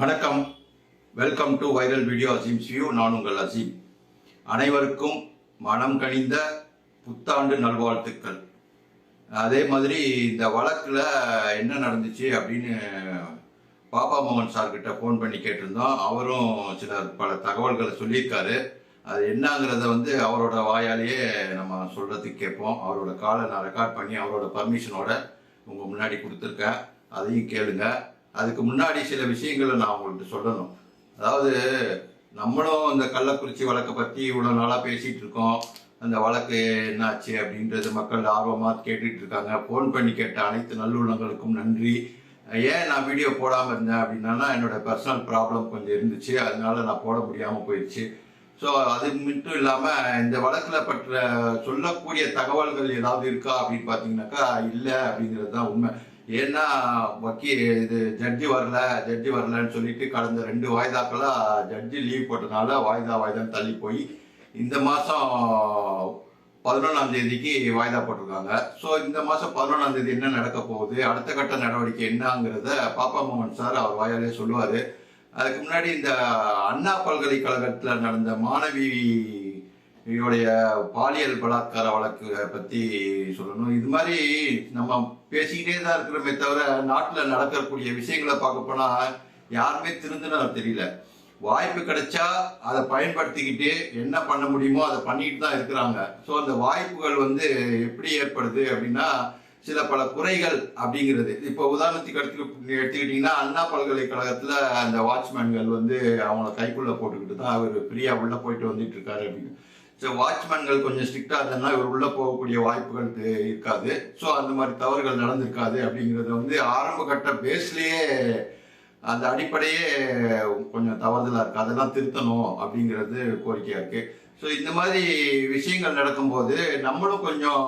வணக்கம். Welcome to viral video Azeem see you நான் உங்கள் அசீம் அனைவருக்கும் மனம் கனிந்த புத்தாண்டு நல்வாழ்த்துக்கள். அதே மாதிரி இந்த வழக்கில் என்ன நடந்துச்சு அப்படின்னு பாப்பா மோகன் சார்கிட்ட ஃபோன் பண்ணி கேட்டிருந்தோம். அவரும் சில பல தகவல்களை சொல்லியிருக்காரு. அது என்னங்கிறத வந்து அவரோட வாயாலேயே நம்ம சொல்கிறதுக்கு கேட்போம். அவரோட காலை நான் ரெக்கார்ட் பண்ணி அவரோட பர்மிஷனோட உங்கள் முன்னாடி கொடுத்துருக்கேன். அதையும் கேளுங்கள் அதுக்கு முன்னாடி சில விஷயங்களை நான் உங்கள்கிட்ட சொல்லணும். அதாவது நம்மளும் இந்த கள்ளக்குறிச்சி வழக்கை பற்றி இவ்வளோ நாளாக பேசிகிட்டு இருக்கோம். அந்த வழக்கு என்னாச்சு அப்படின்றது மக்கள் ஆர்வமாக கேட்டுட்டு இருக்காங்க. ஃபோன் பண்ணி கேட்ட அனைத்து நல்லுள்ளங்களுக்கும் நன்றி. ஏன் நான் வீடியோ போடாமல் இருந்தேன் அப்படின்னா என்னோட பர்சனல் ப்ராப்ளம் கொஞ்சம் இருந்துச்சு. அதனால நான் போட முடியாமல் போயிடுச்சு ஸோ அது மட்டும் இல்லாமல் இந்த வழக்கில் பற்ற சொல்லக்கூடிய தகவல்கள் ஏதாவது இருக்கா அப்படின்னு பார்த்தீங்கன்னாக்கா இல்லை அப்படிங்கிறது தான் உண்மை. ஏன்னா வக்கீல் இது ஜட்ஜி வரல ஜட்ஜி வரலன்னு சொல்லிட்டு கடந்த ரெண்டு வாய்தாக்களாக ஜட்ஜி லீவ் போட்டனால வாய்தா வாய்தான்னு தள்ளி போய் இந்த மாதம் பதினொன்றாம் தேதிக்கு வாய்தா போட்டிருக்காங்க. ஸோ இந்த மாதம் பதினொன்றாம் தேதி என்ன நடக்க போகுது அடுத்த கட்ட நடவடிக்கை என்னங்கிறத பாப்பா மோகன் சார் அவர் வாயாலே சொல்லுவார். அதுக்கு முன்னாடி இந்த அண்ணா பல்கலைக்கழகத்தில் நடந்த மாணவி இவருடைய பாலியல் பலாத்கார வழக்கு பற்றி சொல்லணும். இது மாதிரி நம்ம பேசிக்கிட்டே தான் இருக்கிறோமே தவிர நாட்டில் நடக்கக்கூடிய விஷயங்களை பார்க்க போனால் யாருமே திருந்துன்னு தெரியல. வாய்ப்பு கிடைச்சா அதை பயன்படுத்திக்கிட்டு என்ன பண்ண முடியுமோ அதை பண்ணிட்டு தான் இருக்கிறாங்க. ஸோ அந்த வாய்ப்புகள் வந்து எப்படி ஏற்படுது அப்படின்னா சில பல குறைகள் அப்படிங்கிறது. இப்போ உதாரணத்துக்கு எடுத்து எடுத்துக்கிட்டிங்கன்னா அண்ணா பல்கலைக்கழகத்தில் அந்த வாட்ச்மேன்கள் வந்து அவங்கள கைக்குள்ளே போட்டுக்கிட்டு தான் அவர் ஃப்ரீயாக உள்ளே போயிட்டு வந்துட்டு இருக்காரு அப்படின்னு. ஸோ வாட்ச்மேன்கள் கொஞ்சம் ஸ்ட்ரிக்டாக இருந்ததுன்னா இவர் உள்ளே போகக்கூடிய வாய்ப்புகள் இருக்காது. ஸோ அந்த மாதிரி தவறுகள் நடந்திருக்காது அப்படிங்கிறது வந்து ஆரம்ப கட்ட பேஸ்லேயே அந்த அடிப்படையே கொஞ்சம் தவறுதலாக இருக்குது அதெல்லாம் திருத்தணும் அப்படிங்கிறது கோரிக்கையாக இருக்குது ஸோ இந்த மாதிரி விஷயங்கள் நடக்கும்போது நம்மளும் கொஞ்சம்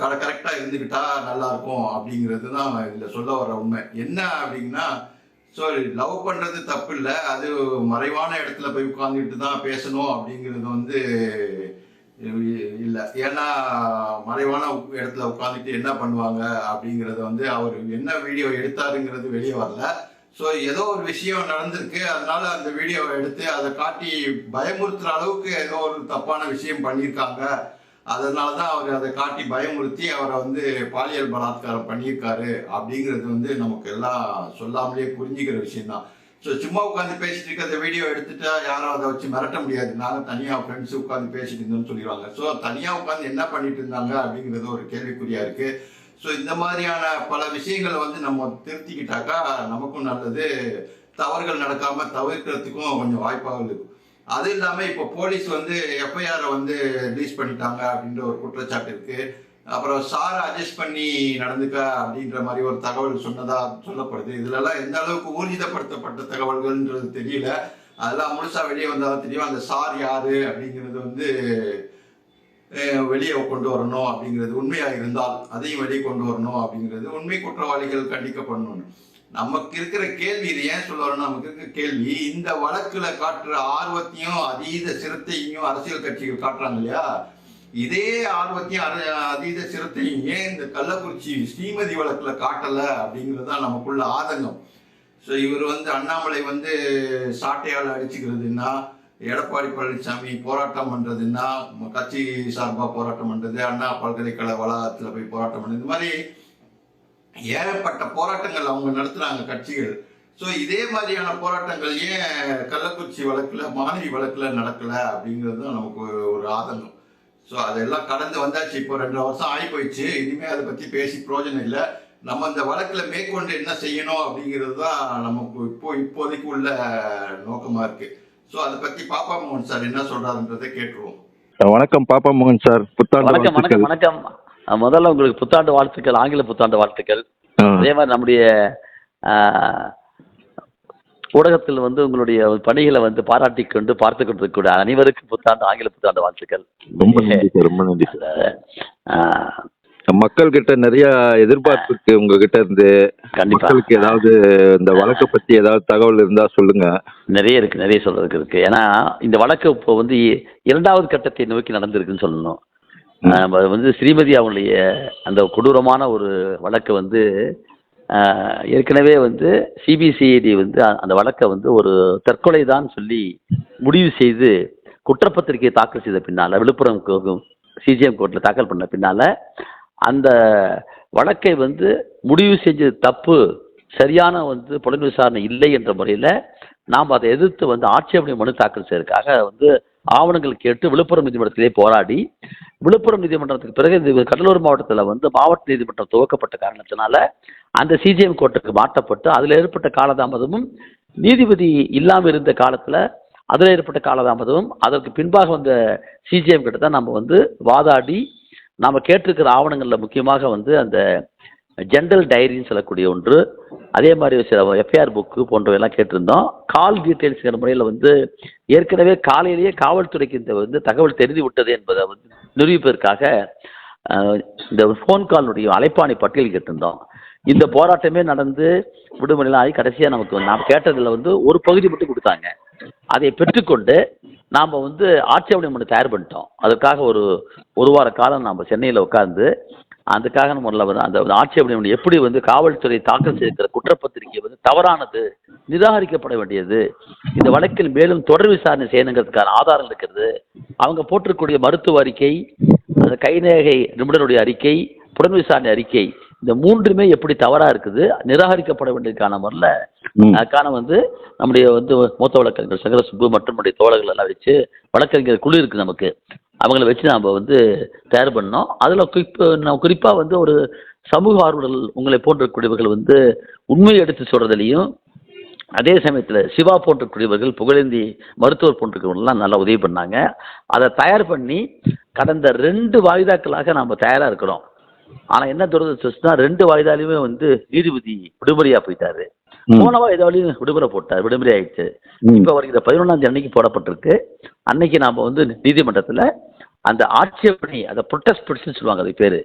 கரெக்டாக இருந்துக்கிட்டா நல்லாயிருக்கும் அப்படிங்கிறது தான் இதில் சொல்ல வர உண்மை. என்ன அப்படின்னா ஸோ லவ் பண்ணுறது தப்பு இல்லை அது மறைவான இடத்துல போய் உட்காந்துட்டு தான் பேசணும் அப்படிங்கிறது வந்து இல்லை. ஏன்னா மறைவான இடத்துல உட்காந்துட்டு என்ன பண்ணுவாங்க அப்படிங்கிறத வந்து அவர் என்ன வீடியோ எடுத்தாருங்கிறது வெளியே வரல. ஸோ ஏதோ ஒரு விஷயம் நடந்திருக்கு. அதனால அந்த வீடியோவை எடுத்து அதை காட்டி பயமுறுத்துற அளவுக்கு ஏதோ ஒரு தப்பான விஷயம் பண்ணியிருக்காங்க. அதனால தான் அவர் அதை காட்டி பயமுறுத்தி அவரை வந்து பாலியல் பலாத்காரம் பண்ணியிருக்காரு அப்படிங்கிறது வந்து நமக்கு எல்லாம் சொல்லாமலே புரிஞ்சுக்கிற விஷயம்தான். ஸோ சும்மா உட்காந்து பேசிட்டு இருக்க அந்த வீடியோ எடுத்துட்டா யாரும் அதை வச்சு மிரட்ட முடியாது. நாங்கள் தனியாக ஃப்ரெண்ட்ஸ் உட்காந்து பேசிட்டு இருந்தோம்னு சொல்லிடுவாங்க. ஸோ தனியாக உட்காந்து என்ன பண்ணிட்டு இருந்தாங்க அப்படிங்கிறது ஒரு கேள்விக்குறியா இருக்கு. ஸோ இந்த மாதிரியான பல விஷயங்களை வந்து நம்ம திருத்திக்கிட்டாக்கா நமக்கும் நல்லது. தவறுகள் நடக்காம தவிர்க்கிறதுக்கும் கொஞ்சம் வாய்ப்பாக இருக்கும் அது இல்லாமல் இப்போ போலீஸ் வந்து எஃப்ஐஆரை வந்து ரிலீஸ் பண்ணிட்டாங்க அப்படின்ற ஒரு குற்றச்சாட்டு இருக்கு. அப்புறம் சாரை அட்ஜஸ்ட் பண்ணி நடந்துக்க அப்படின்ற மாதிரி ஒரு தகவல் சொன்னதா சொல்லப்படுது. இதுலலாம் எந்த அளவுக்கு ஊர்ஜிதப்படுத்தப்பட்ட தகவல்கள்ன்றது தெரியல. அதெல்லாம் முழுசா வெளியே வந்தாலும் தெரியும். அந்த சார் யாரு அப்படிங்கிறது வந்து வெளியே கொண்டு வரணும் அப்படிங்கிறது உண்மையா இருந்தால் அதையும் வெளியே கொண்டு வரணும் அப்படிங்கிறது உண்மை குற்றவாளிகள் கண்டிக்கப்படணும் நமக்கு இருக்கிற கேள்வி இது ஏன் சொல்ல நமக்கு இருக்கிற கேள்வி இந்த வழக்குல காட்டுற ஆர்வத்தையும் அதீத சிரத்தையும் அரசியல் கட்சிகள் காட்டுறாங்க இல்லையா? இதே ஆர்வத்தையும் அதீத சிரத்தையும் ஏன் இந்த கள்ளக்குறிச்சி ஸ்ரீமதி வழக்குல காட்டல அப்படிங்கிறது தான் நமக்குள்ள ஆதங்கம். ஸோ இவர் வந்து அண்ணாமலை வந்து சாட்டையால் அடிச்சுக்கிறதுன்னா எடப்பாடி பழனிசாமி போராட்டம் பண்றதுன்னா கட்சி சார்பாக போராட்டம் பண்றது அண்ணா பல்கலைக்கழக வளாகத்தில் போய் போராட்டம் பண்ணுறது இந்த மாதிரி ஏகப்பட்ட போராட்டங்கள் அவங்க நடத்துறாங்க கட்சிகள். ஸோ இதே மாதிரியான போராட்டங்கள் ஏன் கள்ளக்குறிச்சி வழக்குல மாணவி வழக்குல நடக்கல அப்படிங்கிறது தான் நமக்கு ஒரு- ஆதங்கம். ஸோ அதெல்லாம் கடந்து வந்தாச்சு. இப்போ ரெண்டு வருஷம் ஆகி போயிடுச்சு இனிமே அதை பத்தி பேசி பிரயோஜனம் இல்லை. நம்ம இந்த வழக்குல மேற்கொண்டு என்ன செய்யணும் அப்படிங்கிறது தான் நமக்கு இப்போ இப்போதைக்கு உள்ள நோக்கமா இருக்கு. ஸோ அதை பத்தி பாப்பா மோகன் சார் என்ன சொல்றாருன்றதை கேட்டுருவோம். வணக்கம் பாப்பா மோகன் சார். புத்தாண்டு வணக்கம் வணக்கம். முதல்ல உங்களுக்கு புத்தாண்டு வாழ்த்துக்கள் ஆங்கில புத்தாண்டு வாழ்த்துக்கள். அதே மாதிரி நம்முடைய ஊடகத்தில் வந்து உங்களுடைய பணிகளை வந்து பாராட்டி கொண்டு பார்த்து கொண்டிருக்கக்கூடிய அனைவருக்கும் புத்தாண்டு ஆங்கில புத்தாண்டு வாழ்த்துக்கள். ரொம்ப நன்றி சார் ரொம்ப நன்றி சார். மக்கள் கிட்ட நிறைய எதிர்பார்ப்பு இருக்கு உங்ககிட்ட இருந்து மக்களுக்கு ஏதாவது இந்த வழக்கை பத்தி ஏதாவது தகவல் இருந்தா சொல்லுங்க. நிறைய இருக்கு நிறைய சொல்றதுக்கு இருக்கு. ஏன்னா இந்த வழக்கு இப்போ வந்து இரண்டாவது கட்டத்தை நோக்கி நடந்திருக்குன்னு சொல்லணும். நம்ம வந்து ஸ்ரீமதி அவங்களுடைய அந்த கொடூரமான ஒரு வழக்கை வந்து ஏற்கனவே வந்து சிபிசிஐடி வந்து அந்த வழக்கை வந்து ஒரு தற்கொலை தான் சொல்லி முடிவு செய்து குற்றப்பத்திரிகை தாக்கல் செய்த பின்னால விழுப்புரம் சிஜிஎம் கோர்ட்டில் தாக்கல் பண்ண பின்னால அந்த வழக்கை வந்து முடிவு செஞ்சது தப்பு சரியான வந்து புலன் விசாரணை இல்லை என்ற முறையில் நாம் அதை எதிர்த்து வந்து ஆட்சேபனை மனு தாக்கல் செய்யறதுக்காக வந்து ஆவணங்கள் கேட்டு விழுப்புரம் நீதிமன்றத்திலே போராடி விழுப்புரம் நீதிமன்றத்துக்கு பிறகு இந்த கடலூர் மாவட்டத்தில் வந்து மாவட்ட நீதிமன்றம் துவக்கப்பட்ட காரணத்தினால அந்த சிஜிஎம் கோர்ட்டுக்கு மாற்றப்பட்டு அதில் ஏற்பட்ட காலதாமதமும் நீதிபதி இல்லாமல் இருந்த காலத்தில் அதில் ஏற்பட்ட காலதாமதமும் அதற்கு பின்பாக வந்த சிஜிஎம் கிட்ட தான் நம்ம வந்து வாதாடி நாம் கேட்டிருக்கிற ஆவணங்களில் முக்கியமாக வந்து அந்த ஜென்ரல் டைரின்னு சொல்லக்கூடிய ஒன்று. அதே மாதிரி சில எஃப்ஐஆர் புக்கு போன்றவையெல்லாம் கேட்டிருந்தோம். கால் டீட்டெயில்ஸ்ங்கிற முறையில் வந்து ஏற்கனவே காலையிலேயே காவல்துறைக்கு இந்த வந்து தகவல் தெரிந்து விட்டது என்பதை வந்து நிரூபிப்பதற்காக இந்த ஃபோன் காலுடைய அழைப்பாணி பட்டியல் கேட்டிருந்தோம். இந்த போராட்டமே நடந்து விடுமுறைலாம் ஆகி கடைசியாக நமக்கு நாம் கேட்டதில் வந்து ஒரு பகுதி மட்டும் கொடுத்தாங்க. அதை பெற்றுக்கொண்டு நாம் வந்து ஆட்சேபனை ஒன்று தயார் பண்ணிட்டோம். அதற்காக ஒரு ஒரு வார காலம் நாம் சென்னையில் உட்காந்து அதுக்காக நம்ம முதல்ல வந்து அந்த ஆட்சேபனை எப்படி வந்து காவல்துறை தாக்கல் செய்திருக்கிற குற்றப்பத்திரிகை வந்து தவறானது நிராகரிக்கப்பட வேண்டியது இந்த வழக்கில் மேலும் தொடர் விசாரணை செய்யணுங்கிறதுக்கான ஆதாரம் இருக்கிறது. அவங்க போட்டிருக்கக்கூடிய மருத்துவ அறிக்கை அந்த கைநேகை நிபுணருடைய அறிக்கை புலன் விசாரணை அறிக்கை இந்த மூன்றுமே எப்படி தவறா இருக்குது நிராகரிக்கப்பட வேண்டியதுக்கான முறையில். அதுக்கான வந்து நம்முடைய வந்து மூத்த வழக்கறிஞர் சங்கர சுப்பு மற்றும் நம்முடைய தோழர்கள் எல்லாம் வச்சு வழக்கறிஞர் குழு இருக்கு நமக்கு. அவங்கள வச்சு நாம் வந்து தயார் பண்ணோம் அதில் குறிப்பு நான் குறிப்பாக வந்து ஒரு சமூக ஆர்வலர்கள் உங்களை போன்றக்கூடியவர்கள் வந்து உண்மையை எடுத்து சொல்கிறதுலையும் அதே சமயத்தில் சிவா போன்றக்கூடியவர்கள் புகழேந்தி மருத்துவர் போன்றவர்கள்லாம் நல்லா உதவி பண்ணாங்க. அதை தயார் பண்ணி கடந்த ரெண்டு வாய்தாக்களாக நாம் தயாராக இருக்கிறோம். ஆனால் என்ன துரதிருஷ்டம்னா ரெண்டு வாய்தாலையுமே வந்து நீதிபதி விடுமுறையாக போயிட்டாரு. ம். போன வாய்தாலையும் விடுமுறை போட்டார் விடுமுறை ஆயிடுச்சு. இப்போ வருகிற பதினொன்றாம் தேதி அன்னைக்கு போடப்பட்டிருக்கு அன்னைக்கு நாம் வந்து நீதிமன்றத்தில் அந்த ஆட்சேபனை அந்த ப்ரொட்டஸ்ட் பெட்டிஷன் சொல்லுவாங்க அது பேர்.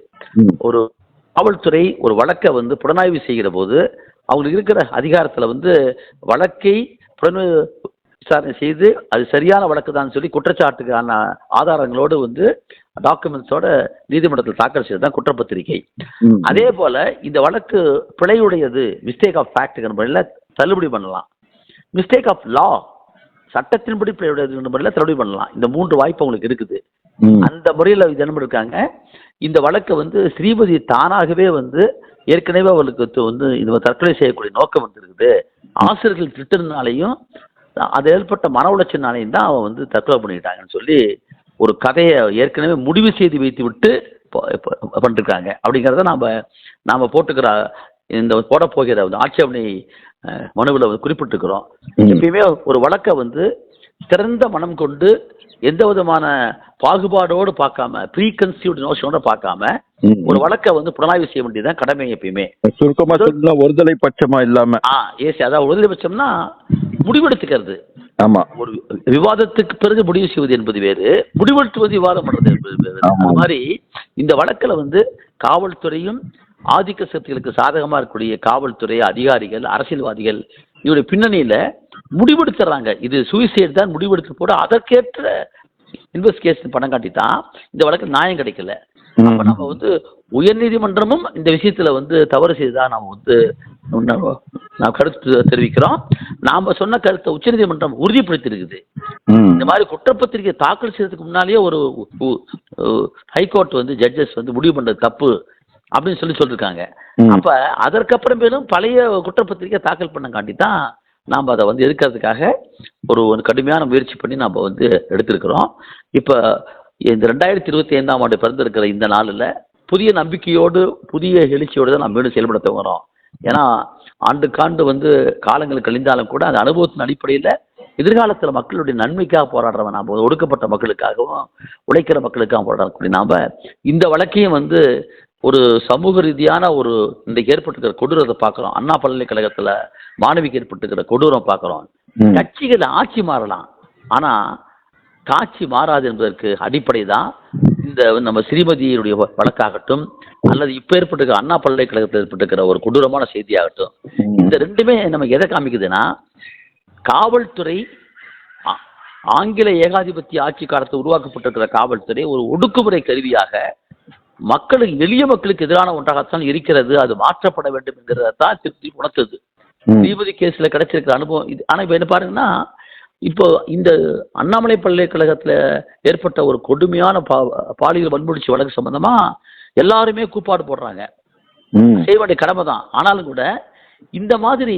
ஒரு காவல்துறை ஒரு வழக்கை வந்து புலனாய்வு செய்கிற போது அவங்களுக்கு இருக்கிற அதிகாரத்தில் வந்து வழக்கை புலனாய்வு விசாரணை செய்து அது சரியான வழக்கு தான் சொல்லி குற்றச்சாட்டுக்கான ஆதாரங்களோடு வந்து டாக்குமெண்ட்ஸோட நீதிமன்றத்தில் தாக்கல் செய்தது தான் குற்றப்பத்திரிகை. அதே போல இந்த வழக்கு பிழையுடையது மிஸ்டேக் ஆஃப் ஃபேக்ட்ங்கிற முறையில் தள்ளுபடி பண்ணலாம். மிஸ்டேக் ஆஃப் லா சட்டத்தின்படி பிழையுடையது முறையில் தள்ளுபடி பண்ணலாம். இந்த மூன்று வாய்ப்பு உங்களுக்கு இருக்குது. அந்த முறையில் தினம் இருக்காங்க இந்த வழக்கை வந்து ஸ்ரீமதி தானாகவே வந்து ஏற்கனவே அவளுக்கு வந்து இது தற்கொலை செய்யக்கூடிய நோக்கம் வந்துருக்குது. ஆசிரியர்கள் திட்டத்தினாலையும் அது ஏற்பட்ட மன உளைச்சலினாலையும் தான் அவன் வந்து தற்கொலை பண்ணிக்கிட்டாங்கன்னு சொல்லி ஒரு கதையை ஏற்கனவே முடிவு செய்து வைத்து விட்டு பண்ணிருக்காங்க. அப்படிங்கிறத நாம் நாம் போட்டுக்கிற இந்த போட போகிற அந்த ஆட்சேபனை மனுவில் குறிப்பிட்டிருக்கிறோம். எப்பயுமே ஒரு வழக்கை வந்து திறந்த மனம் கொண்டு எந்த விதமான பாகுபாடோடு பார்க்காம ப்ரீ கன்சீவ்டு நோஷனோட பார்க்காம. ஒரு வழக்கை வந்து புலனாய்வு செய்ய வேண்டியதுதான் கடமை எப்பயுமே. சுருக்கமா ஒருதலை பட்சமா இல்லாம. ஆ ஏசி அதாவது உறுதிபட்சம்னா முடிவெடுத்துக்கிறது. ஆமா ஒரு விவாதத்துக்கு பிறகு முடிவு செய்வது என்பது வேறு முடிவெடுத்துவது விவாதம் பண்றது என்பது வேறு. அது மாதிரி இந்த வழக்கில் வந்து காவல்துறையும் ஆதிக்க சக்திகளுக்கு சாதகமா இருக்கக்கூடிய காவல்துறை அதிகாரிகள் அரசியல்வாதிகள் இவருடைய பின்னணியில முடிவெடுத்துறாங்க இது சூசைட் தான் முடிவெடுத்து போட அதற்கேற்ற இன்வெஸ்டிகேஷன் பணம் காட்டி தான் இந்த வழக்கு நியாயம் கிடைக்கல. அப்ப நம்ம வந்து உயர்நீதிமன்றமும் இந்த விஷயத்துல வந்து தவறு செய்ததா நாம வந்து நாம் கருத்து தெரிவிக்கிறோம். நாம சொன்ன கருத்தை உச்சநீதிமன்றம் உறுதிப்படுத்தியிருக்குது. இந்த மாதிரி குற்றப்பத்திரிகை தாக்கல் செய்யறதுக்கு முன்னாலேயே ஒரு ஹைகோர்ட் வந்து ஜட்ஜஸ் வந்து முடிவு பண்றது தப்பு அப்படின்னு சொல்லி சொல்லியிருக்காங்க. அப்ப அதற்கப்புறமேலும் பழைய குற்றப்பத்திரிகை தாக்கல் பண்ண காட்டி தான் நாம் அதை வந்து எதிர்க்கிறதுக்காக ஒரு ஒரு கடுமையான முயற்சி பண்ணி நாம் வந்து எடுத்திருக்கிறோம். இப்போ இந்த ரெண்டாயிரத்தி இருபத்தி ஐந்தாம் ஆண்டு பிறந்திருக்கிற இந்த நாளில் புதிய நம்பிக்கையோடு புதிய எழுச்சியோடு தான் நாம் மீண்டும் செயல்பட துவங்குறோம். ஏன்னா ஆண்டுக்காண்டு வந்து காலங்கள் கழிந்தாலும் கூட அந்த அனுபவத்தின் அடிப்படையில் எதிர்காலத்தில் மக்களுடைய நன்மைக்காக போராடுறவன் நாம் ஒடுக்கப்பட்ட மக்களுக்காகவும் உழைக்கிற மக்களுக்காக போராடக்கூடிய நாம் இந்த வழக்கையும் வந்து ஒரு சமூக ரீதியான ஒரு இன்றைக்கு ஏற்பட்டிருக்கிற கொடூரத்தை பார்க்குறோம். அண்ணா பல்கலைக்கழகத்தில் மாணவிக்கு ஏற்பட்டிருக்கிற கொடூரம் பார்க்குறோம். கட்சிகள் ஆட்சி மாறலாம். ஆனால் காட்சி மாறாது என்பதற்கு அடிப்படை தான் இந்த நம்ம ஸ்ரீமதியுடைய வ- வழக்காகட்டும் அல்லது இப்போ ஏற்பட்டிருக்கிற அண்ணா பல்கலைக்கழகத்தில் ஏற்பட்டிருக்கிற ஒரு கொடூரமான செய்தியாகட்டும் இந்த ரெண்டுமே நமக்கு எதை காமிக்குதுன்னா காவல்துறை ஆங்கில ஏகாதிபத்திய ஆட்சி காலத்தில் உருவாக்கப்பட்டிருக்கிற காவல்துறை ஒரு ஒடுக்குமுறை கருவியாக மக்களுக்கு எளிய மக்களுக்கு எதிரான ஒன்றாகத்தான் இருக்கிறது அது மாற்றப்பட வேண்டும் என்கிறதான் திருப்தி உணர்த்தது. நீதிபதி கேஸ்ல கிடைச்சிருக்கிற அனுபவம் இது ஆனா இப்ப என்ன பாருங்கன்னா இப்போ இந்த அண்ணாமலை பல்கலைக்கழகத்துல ஏற்பட்ட ஒரு கொடுமையான பா பாலியல் வன்முடிச்சு வழக்கு சம்பந்தமா எல்லாருமே கூப்பாடு போடுறாங்க. செய்ய வேண்டிய கடமை தான். ஆனாலும் கூட இந்த மாதிரி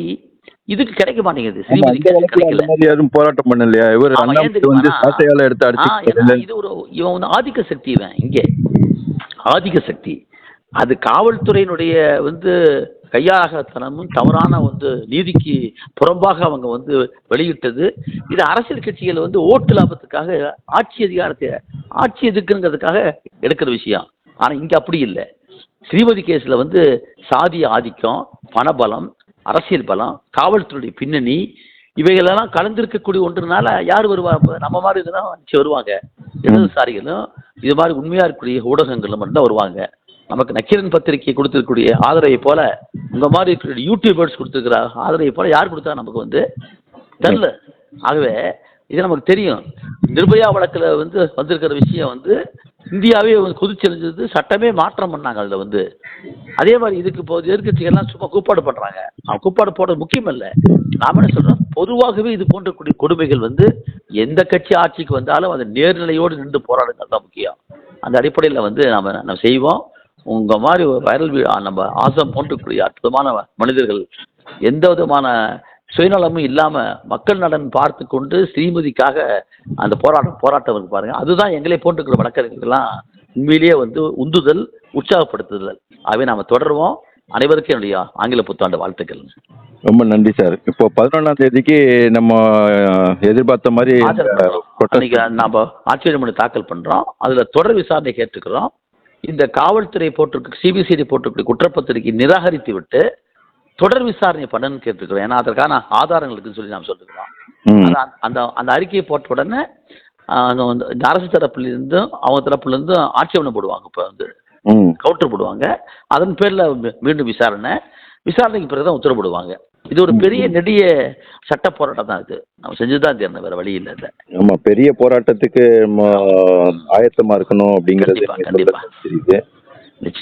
இதுக்கு கிடைக்க மாட்டேங்குது. போராட்டம் பண்ணலையா? இவர் இது ஒரு இவன் வந்து ஆதிக்க சக்தி இவன் இங்கே. ஆதிக்க சக்தி. அது காவல்துறையினுடைய வந்து கையாகத்தனமும் தவறான வந்து நீதிக்கு புறம்பாக அவங்க வந்து வெளியிட்டது. இது அரசியல் கட்சிகள் வந்து ஓட்டு லாபத்துக்காக ஆட்சி அதிகாரத்தை ஆட்சி எதுக்குங்கிறதுக்காக எடுக்கிற விஷயம். ஆனால் இங்கே அப்படி இல்லை. ஸ்ரீமதி கேஸில் வந்து சாதிய ஆதிக்கம் பணபலம் அரசியல் பலம் காவல்துறையுடைய பின்னணி இவைகளெல்லாம் கலந்திருக்கக்கூடிய ஒன்றுனால யார் வருவா? நம்ம மாதிரி இதெல்லாம் வச்சு வருவாங்க. இடதுசாரிகளும் இது மாதிரி உண்மையாக இருக்கக்கூடிய ஊடகங்களும் மட்டும்தான் வருவாங்க. நமக்கு நக்கீரன் பத்திரிகை கொடுத்துருக்கூடிய ஆதரவை போல உங்க மாதிரி இருக்கக்கூடிய யூடியூபர்ஸ் கொடுத்துருக்கிற ஆதரவை போல யார் கொடுத்தா நமக்கு வந்து தெரில ஆகவே இது நமக்கு தெரியும். நிர்பயா வழக்கில் வந்து வந்திருக்கிற விஷயம் வந்து இந்தியாவே வந்து குதிச்செழிஞ்சது சட்டமே மாற்றம் பண்ணாங்க அதில் வந்து. அதே மாதிரி இதுக்கு இப்போ எதிர்கட்சிகள்லாம் சும்மா கூப்பாடு பண்ணுறாங்க அவன் கூப்பாடு போடுறது முக்கியம் இல்லை. நாம என்ன சொல்கிறோம் பொதுவாகவே இது போன்ற கூடிய கொடுமைகள் வந்து எந்த கட்சி ஆட்சிக்கு வந்தாலும் அந்த நேர்நிலையோடு நின்று போராடுங்கள் தான் முக்கியம். அந்த அடிப்படையில் வந்து நாம் நம்ம செய்வோம். உங்க மாதிரி ஒரு வைரல் வீ- நம்ம ஆசம் போன்றக்கூடிய அற்புதமான மனிதர்கள் எந்த விதமான சுயநலமும் இல்லாம மக்கள் நலன் பார்த்து கொண்டு ஸ்ரீமதிக்காக அந்த போராட்டம் போராட்டம் இருக்கு பாருங்க. அதுதான் எங்களை போன்றிருக்கிற வழக்கறிஞர்கள்லாம் உண்மையிலேயே வந்து உந்துதல் உற்சாகப்படுத்துதல். ஆகவே நாம தொடருவோம். அனைவருக்கும் என்னுடைய ஆங்கில புத்தாண்டு வாழ்த்துக்கள். ரொம்ப நன்றி சார். இப்போ பதினொன்றாம் தேதிக்கு நம்ம எதிர்பார்த்த மாதிரி ஆஜர்படுறோம். protest- அன்னைக்கு நாம ஆட்சேபனை மனு தாக்கல் பண்றோம். அதுல தொடர் விசாரணை கேட்டுக்கிறோம் இந்த காவல்துறை போட்டிருக்கு சிபிசிஐடி போட்டிருக்கிற குற்றப்பத்திரிகை நிராகரித்து விட்டு தொடர் விசாரணை பண்ணணும்னு கேட்டுக்கிறோம் ஏன்னா அதற்கான ஆதாரங்கள் இருக்குன்னு சொல்லி நாம் சொல்லிருக்கிறோம் அந்த- அந்த அறிக்கையை போட்ட உடனே இந்த அரசு தரப்புல இருந்தும் அவங்க தரப்புல இருந்தும் ஆட்சேபனை போடுவாங்க. இப்போ வந்து. கவுண்டர் போடுவாங்க. அதன் பேர்ல மீண்டும் விசாரணை. விசாரணைக்கு பிறகுதான் உத்தரவு போடுவாங்க. இது ஒரு பெரிய நெடிய சட்ட போராட்டம் தான் இது. நம்ம செஞ்சுதான் தீரணும் வேற வழி இல்லை. ஆமா பெரிய போராட்டத்துக்கு ஆயத்தமா இருக்கணும் அப்படிங்கிறது தெரியுது.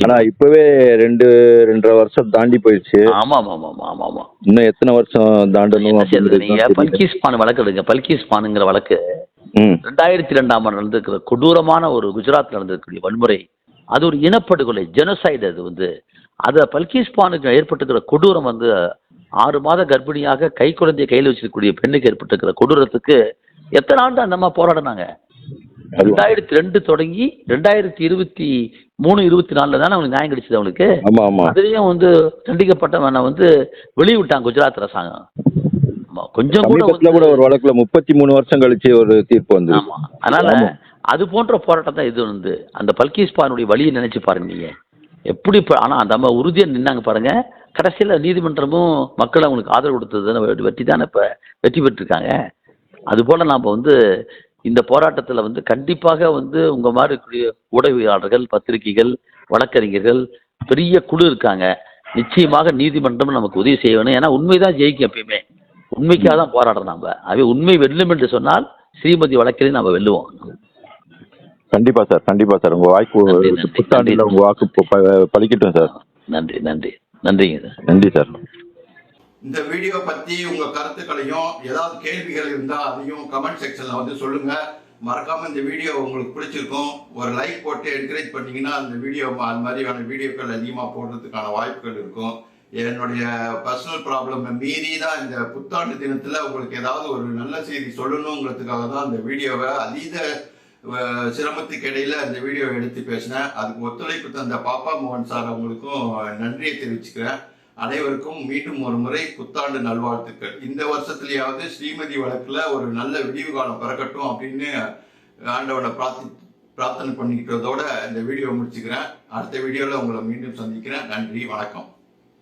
ஆனா இப்பவே ரெண்டு ரெண்டரை வருஷம் தாண்டி போயிடுச்சு. ஆமா ஆமா ஆமா ஆமா ஆமா இன்னும் எத்தனை வருஷம் தாண்டணும். பல்கீஸ் பான் வழக்கு எடுங்க பல்கீஸ் பானுங்கிற வழக்கு ரெண்டாயிரத்தி ரெண்டாம் ஆண்டு நடந்திருக்கிற கொடூரமான ஒரு குஜராத்தில் நடந்திருக்கக்கூடிய வன்முறை. அது ஒரு இனப்படுகொலை ஜெனோசைடு அது வந்து. அது பல்கீஸ் பானுக்கு ஏற்பட்டிருக்கிற கொடூரம் வந்து ஆறு மாத கர்ப்பிணியாக கை குழந்தைய கையில் வச்சிருக்கக்கூடிய பெண்ணுக்கு ஏற்பட்டிருக்கிற கொடூரத்துக்கு எத்தனை ஆண்டு அந்த அம்மா போராடினாங்க? ரெண்டாயிரத்தி ரெண்டு தொடங்கி ரெண்டாயிரத்தி இருபத்தி மூணு இருபத்தி நாலுல தானே அவங்களுக்கு நியாயம் கிடைச்சது அவங்களுக்கு ஆமா அதுலயும் வந்து தண்டிக்கப்பட்டவனை வந்து வெளிய விட்டாங்க குஜராத் அரசாங்கம். கொஞ்சம் கூட கூட ஒரு வழக்குல முப்பத்தி மூணு வருஷம் கழிச்சு ஒரு தீர்ப்பு வந்து ஆமா அதனால அது போன்ற போராட்டம் தான் இது வந்து. அந்த பல்கீஸ் பானுடைய வழியை நினைச்சு பாருங்க நீங்க. எப்படி ஆனா அந்த அம்மா உறுதியா நின்னாங்க பாருங்க. கடைசியில நீதிமன்றமும் மக்கள் அவங்களுக்கு ஆதரவு கொடுத்தது வெற்றி தானே இப்ப வெற்றி பெற்றிருக்காங்க. அது போல நாம வந்து இந்த போராட்டத்துல வந்து கண்டிப்பாக வந்து உங்க மாதிரி இருக்கக்கூடிய ஊடகவியலாளர்கள் பத்திரிகைகள் வழக்கறிஞர்கள் பெரிய குழு இருக்காங்க. நிச்சயமாக நீதிமன்றம் நமக்கு உதவி செய்ய வேணும். ஏன்னா உண்மைதான் ஜெயிக்கும் எப்பயுமே. உண்மைக்காக தான் போராடுறோம் நாம. அவை உண்மை வெல்லும் என்று சொன்னால் ஸ்ரீமதி வழக்கிலே நம்ம வெல்லுவோம். கண்டிப்பா சார் கண்டிப்பா சார். உங்க வாய்ப்பு நன்றி. உங்க வாக்கு ப- ப- பலிக்கட்டும் சார். நன்றி நன்றி. நன்றிங்க. நன்றி சார். இந்த வீடியோ பத்தி உங்க கருத்துக்களையும் ஏதாவது கேள்விகள் இருந்தா அதையும் கமெண்ட் செக்ஷன்ல வந்து சொல்லுங்க. மறக்காம இந்த வீடியோ உங்களுக்கு பிடிச்சிருக்கும். ஒரு லைக் போட்டு என்கரேஜ் பண்ணீங்கன்னா அந்த வீடியோ அது மாதிரியான வீடியோக்கள் அதிகமா போடுறதுக்கான வாய்ப்புகள் இருக்கும். என்னுடைய பர்சனல் ப்ராப்ளம் மீறி தான் இந்த புத்தாண்டு தினத்துல உங்களுக்கு ஏதாவது ஒரு நல்ல செய்தி சொல்லணுங்கிறதுக்காக தான் அந்த வீடியோவை அதீத சிரமத்துக்கு இடையில அந்த வீடியோ எடுத்து பேசினேன். அதுக்கு ஒத்துழைப்பு தந்த பாப்பா மோகன் சார் அவங்களுக்கும் நன்றியை தெரிவிச்சுக்கிறேன். அனைவருக்கும் மீண்டும் ஒரு முறை புத்தாண்டு நல்வாழ்த்துக்கள். இந்த வருஷத்துலயாவது ஸ்ரீமதி வழக்குல ஒரு நல்ல விடிவு காலம் பிறக்கட்டும் அப்படின்னு ஆண்டவனை பிரார்த்தி பிரார்த்தனை பண்ணிக்கிட்டதோட இந்த வீடியோ முடிச்சுக்கிறேன். அடுத்த வீடியோவில் உங்களை மீண்டும் சந்திக்கிறேன். நன்றி வணக்கம்.